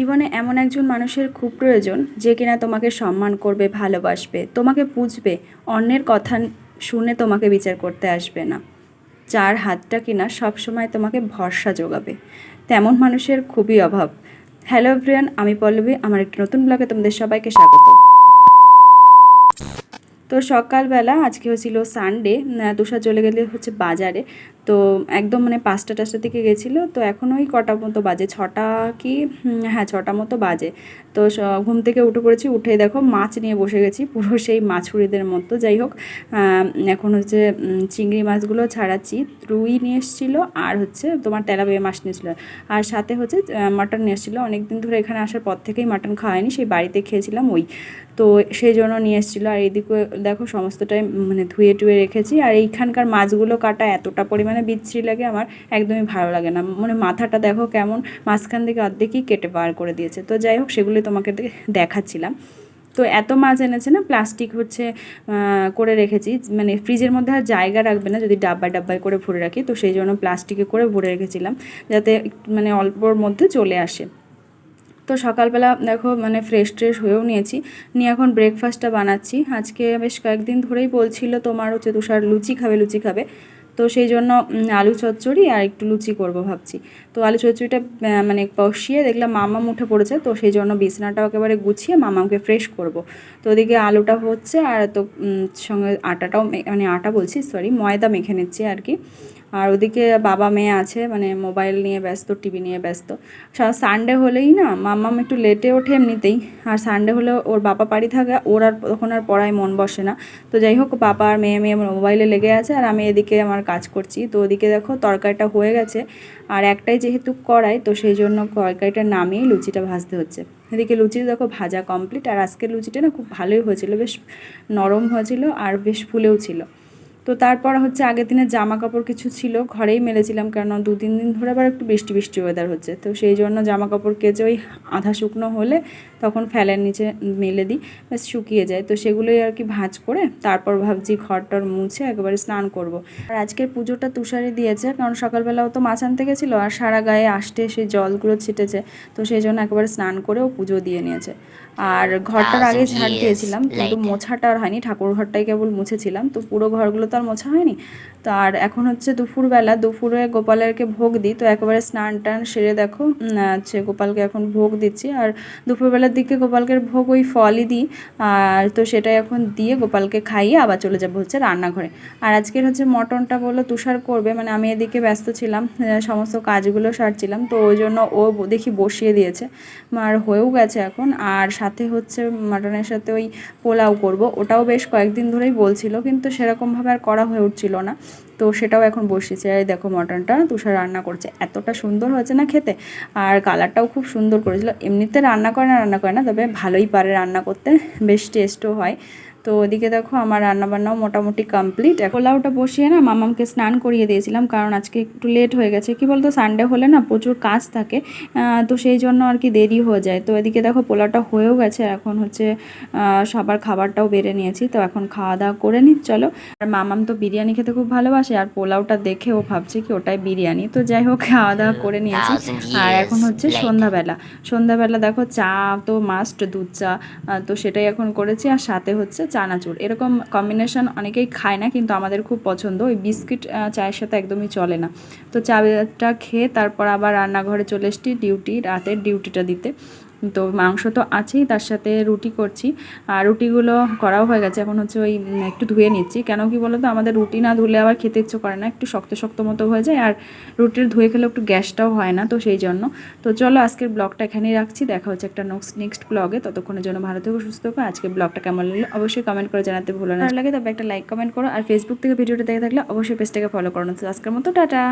জীবনে এমন একজন মানুষের খুব প্রয়োজন যে কিনা তোমাকে সম্মান করবে, ভালোবাসবে, তোমাকে বুঝবে, অন্যের কথা শুনে তোমাকে বিচার করতে আসবে না। যার হাতটা কিনা সবসময় তোমাকে ভরসা যোগাবে। তেমন মানুষের খুবই অভাব। হ্যালো এভরিয়ান আমি পল্লবী, আমার একটি নতুন ব্লগে তোমাদের সবাইকে স্বাগত। তো সকালবেলা আজকে হচ্ছিল সানডে তুষার চলে গেলে হচ্ছে বাজারে। তো একদম মানে পাঁচটা টাচটার দিকে গেছিল, তো এখন ওই কটা মতো বাজে, ছটা কি হ্যাঁ ছটা মতো বাজে। তো ঘুম থেকে উঠে পড়েছি, উঠেই দেখো মাছ নিয়ে বসে গেছি, পুরো সেই মাছুরিদের মতো। যাই হোক এখন হচ্ছে চিংড়ি মাছগুলো ছাড়াচ্ছি। রুই নিয়ে এসেছিল আর হচ্ছে তোমার তেলাপিয়া মাছ নিয়ে এসেছিল। আর সাথে হচ্ছে মাটন নিয়ে এসেছিল। অনেকদিন ধরে এখানে আসার পর থেকেই মাটন খাওয়াইনি সেই বাড়িতে খেয়েছিলাম ওই। তো সেই জন্য নিয়ে এসেছিল। আর এইদিকে দেখো সমস্তটাই মানে ধুয়ে টুয়ে রেখেছি। আর এইখানকার মাছগুলো কাটা এতটা পরিমাণে বিচ্ছিরি লাগে আমার, একদমই ভালো লাগে না। মানে মাথাটা দেখো কেমন, মাঝখান থেকে অর্ধেকই কেটে বার করে দিয়েছে। তো যাই হোক সেগুলি তোমাকে দেখাচ্ছিলাম। তো এত মাছ এনেছে না, প্লাস্টিক হচ্ছে করে রেখেছি। মানে ফ্রিজের মধ্যে আর জায়গা রাখবে না, যদি ডাব্বায় ডাব্বায় করে ভরে রাখি। তো সেই জন্য প্লাস্টিকে করে ভরে রেখেছিলাম, যাতে মানে অল্পর মধ্যে চলে আসে। তো সকালবেলা দেখো মানে ফ্রেশ ট্রেশ হয়েও নিয়েছি। নিয়ে এখন ব্রেকফাস্টটা বানাচ্ছি। আজকে বেশ কয়েকদিন ধরেই বলছিল তোমার হচ্ছে তুষার লুচি খাবে লুচি খাবে। তো সেই জন্য আলু চচ্চড়ি আর একটু লুচি করব ভাবছি। তো আলু চচ্চড়িটা মানে কষিয়ে দেখলাম মামা উঠে পড়েছে, তো সেই জন্য বিছানাটাও একেবারে গুছিয়ে মামাকে ফ্রেশ করব। তো ওদিকে আলুটা হচ্ছে আর তো সঙ্গে আটাটাও মানে আটা বলছি সরি ময়দা মেখে নিচ্ছি আর কি। আর ওদিকে বাবা মেয়ে আছে মানে মোবাইল নিয়ে ব্যস্ত টিভি নিয়ে ব্যস্ত। সানডে হলেই না, মাম্মাম একটু লেটে ওঠে এমনিতেই। আর সানডে হলে ওর বাবা বাড়ি থাকে, ওর আর, তখন আর পড়ায় মন বসে না। তো যাই হোক, বাবা আর মেয়ে মেয়ে মোবাইলে লেগে আছে, আর আমি এদিকে আমার কাজ করছি। তো ওদিকে দেখো, তরকারিটা হয়ে গেছে। আর একটাই যেহেতু কড়াই, তো সেই জন্য তরকারিটা নামিয়ে লুচিটা ভাজতে হচ্ছে। এদিকে লুচি দেখো, ভাজা কমপ্লিট আর আজকের লুচিটা না খুব ভালোই হয়েছিল, বেশ নরম হয়েছিল আর বেশ ফুলেও ছিল। তো তারপর হচ্ছে আগের দিনের জামা কাপড় কিছু ছিল ঘরেই মেলেছিলাম কারণ দু তিন দিন ধরে আবার একটু বৃষ্টি বৃষ্টি ওয়েদার হচ্ছে। তো সেই জন্য জামা কাপড় কেচে ওই আধা শুকনো হলে তখন ফ্যানের নিচে মেলে দিই বেশ শুকিয়ে যায়। তো সেগুলোই আর কি ভাঁজ করে তারপর ভাবছি ঘরটর মুছে একেবারে স্নান করব। আর আজকের পুজোটা তুষারে দিয়েছে কারণ সকালবেলাও তো মাছ আনতে গেছিল আর সারা গায়ে আসতে সেই জলগুলো ছিটেছে। তো সেই জন্য একেবারে স্নান করেও পুজো দিয়ে নিয়েছে। আর ঘরটার আগে ঝাড় দিয়েছিলাম কিন্তু মোছাটা আর হয়নি ঠাকুর ঘরটাই কেবল মুছেছিলাম। তো পুরো ঘরগুলো তো আর মোছা হয়নি। তো আর এখন হচ্ছে দুপুরবেলা, দুপুরে গোপালেরকে ভোগ দিই। তো একেবারে স্নান টান সেরে দেখো হচ্ছে গোপালকে এখন ভোগ দিচ্ছি। আর দুপুরবেলার দিকে গোপালকে ভোগ ওই ফলই দিই। আর তো সেটাই এখন দিয়ে গোপালকে খাইয়ে আবার চলে যাব হচ্ছে রান্নাঘরে। আর আজকের হচ্ছে মটনটা বলল তুষার করবে মানে আমি এদিকে ব্যস্ত ছিলাম সমস্ত কাজগুলো সারছিলাম। তো ওই জন্য ও দেখি বসিয়ে দিয়েছে। আর হয়েও গেছে এখন। আর সাথে হচ্ছে মাটনের সাথে ওই পোলাও করব। ওটাও বেশ কয়েকদিন ধরেই বলছিল, কিন্তু সেরকমভাবে আর করা হয়ে উঠছিল না। তো সেটাও এখন বসিয়েছে। আর দেখো মটনটা, তুষার রান্না করছে। এতটা সুন্দর হয়েছে না খেতে? আর কালারটাও খুব সুন্দর করেছিল। এমনিতে রান্না করে না, রান্না করে না, তবে ভালোই পারে রান্না করতে। বেশ টেস্টও হয়। তো ওদিকে দেখো আমার রান্নাবান্নাও মোটামুটি কমপ্লিট পোলাওটা বসিয়ে না মামামকে স্নান করিয়ে দিয়েছিলাম কারণ আজকে একটু লেট হয়ে গেছে। কি বলতো সানডে হলে না প্রচুর কাজ থাকে তো সেই জন্য আর কি দেরি হয়ে যায়। তো এদিকে দেখো পোলাওটা হয়েও গেছে এখন হচ্ছে সবার খাবারটাও বেড়ে নিয়েছি তো এখন খাওয়া দাওয়া করে নিই চলো। আর মামাম তো বিরিয়ানি খেতে খুব ভালোবাসে আর পোলাওটা দেখে ও ভাবছে কি ওটাই বিরিয়ানি। তো যাই হোক খাওয়া দাওয়া করে নিয়েছি। আর এখন হচ্ছে সন্ধ্যাবেলা। সন্ধ্যাবেলা দেখো চা তো মাস্ট দুধ চা তো সেটাই এখন করেছি আর সাথে হচ্ছে চানাচুর। এরকম কম্বিনেশন অনেকেই খায় না, কিন্তু আমাদের খুব পছন্দ। ওই বিস্কিট চায়ের সাথে একদমই চলে না। তো চাটা খেয়ে তারপর আবার রান্নাঘরে চলে এসছি ডিউটি রাতের ডিউটিটা দিতে। তো মাংস তো আছেই, তার সাথে রুটি করছি। আর রুটিগুলো করাও হয়ে গেছে, এখন হচ্ছে ওই একটু ধুয়ে নিচ্ছি। কেন কি বলো তো আমাদের রুটি না ধুলে আবার খেতে ইচ্ছে করে না, একটু শক্ত শক্ত মতো হয়ে যায়। আর রুটির ধুয়ে খেলে একটু গ্যাসটাও হয় না তো সেই জন্য। তো চলো আজকের ব্লগটা এখানেই রাখছি, দেখা হচ্ছে একটা নেক্সট ব্লগে। ততক্ষণের জন্য ভালো থেকো, সুস্থ থাকো। আজকে ব্লগটা কেমন লাগল অবশ্যই কমেন্ট করে জানাতে ভুলো না। ভালো লাগে তবে একটা লাইক কমেন্ট করো। আর ফেসবুক থেকে ভিডিওটা দেখে থাকলে অবশ্যই পেজটাকে ফলো করো। তো আজকের মতো, টাটা।